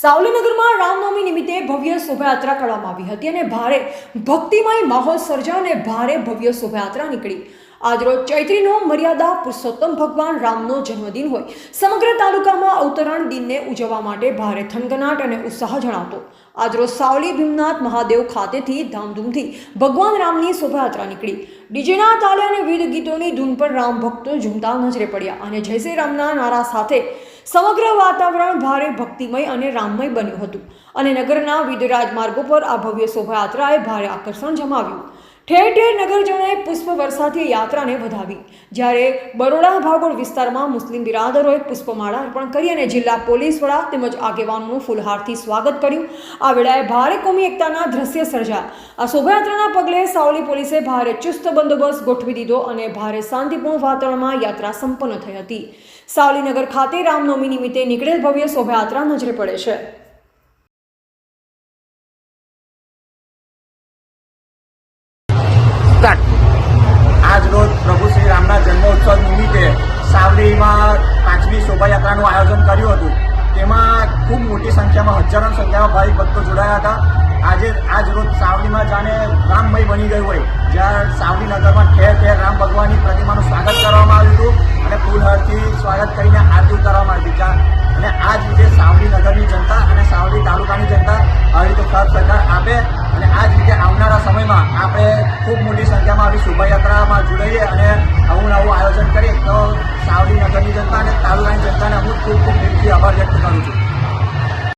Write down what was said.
સાવલીનગરમાં રામનવમી નિમિત્તે ભવ્ય શોભાયાત્રા કરવામાં આવી હતી અને ભારે ભક્તિમય માહોલ સર્જા અને ભારે ભવ્ય શોભાયાત્રા નીકળી. આજરોજ ચૈત્રીનો મર્યાદા પુરુષોત્તમ ભગવાન રામનો જન્મદિન હોય. સમગ્ર તાલુકામાં અવતરણ દિનને ઉજવવા માટે ભારે થનગનાટ અને ઉત્સાહ જણાવતો. આજરોજ સાવલી ભીમનાથ મહાદેવ ખાતેથી ધામધૂમથી ભગવાન રામની શોભાયાત્રા નીકળી. ડીજેના તાલે અને વિવિધ ગીતોની ધૂન પર રામ ભક્તો ઝૂમતા નજરે પડ્યા અને જય શ્રી રામના નારા સાથે સમગ્ર વાતાવરણ ભારે ભક્તિમય અને રામમય બન્યું હતું. અને નગરના વિવિધ રાજમાર્ગો પર આ ભવ્ય શોભાયાત્રાએ ભારે આકર્ષણ જમાવ્યું. ઠેર ઠેર નગરજનોએ પુષ્પ વર્ષાથી યાત્રાને વધાવી. જ્યારે બરોડા ભાગોળ વિસ્તારમાં મુસ્લિમ બિરાદરોએ પુષ્પમાળા અર્પણ કરી અને જિલ્લા પોલીસ વડા તેમજ આગેવાનોનું ફૂલહારથી સ્વાગત કર્યું. આ વેળાએ ભારે કોમી એકતાના દ્રશ્ય સર્જાયા. આ શોભાયાત્રાના પગલે સાવલી પોલીસે ભારે ચુસ્ત બંદોબસ્ત ગોઠવી દીધો અને ભારે શાંતિપૂર્ણ વાતાવરણમાં યાત્રા સંપન્ન થઈ હતી. સાવલીનગર ખાતે રામનવમી નિમિત્તે નીકળેલ ભવ્ય શોભાયાત્રા નજરે પડે છે. સ્ટાર્ટ આજ રોજ પ્રભુ શ્રી રામના જન્મોત્સવ નિમિત્તે સાવલીમાં પાંચમી શોભાયાત્રાનું આયોજન કર્યું હતું. તેમાં ખૂબ મોટી સંખ્યામાં હજારોની સંખ્યામાં ભાવિક ભક્તો જોડાયા હતા. આજે, આજ રોજ સાવલીમાં જાણે રામમય બની ગયું હોય. જ્યાં સાવલી નગરમાં ઠેર ઠેર રામ ભગવાનની પ્રતિમાનું સ્વાગત કરવામાં આવ્યું હતું અને ફૂલહારથી સ્વાગત કરીને આરતી ઉતારવામાં આવી હતી. અને આ જ રીતે સાવલી નગરની જનતા અને સાવલી તાલુકાની જનતા આવી રીતે સાથ સહકાર આપે અને આ જ રીતે આવનારા સમયમાં આપણે ખૂબ મોટી સંખ્યામાં આવી શોભાયાત્રામાં જોડાઈએ અને આવું નવું આયોજન કરીએ. તો સાવલી નગરની જનતાને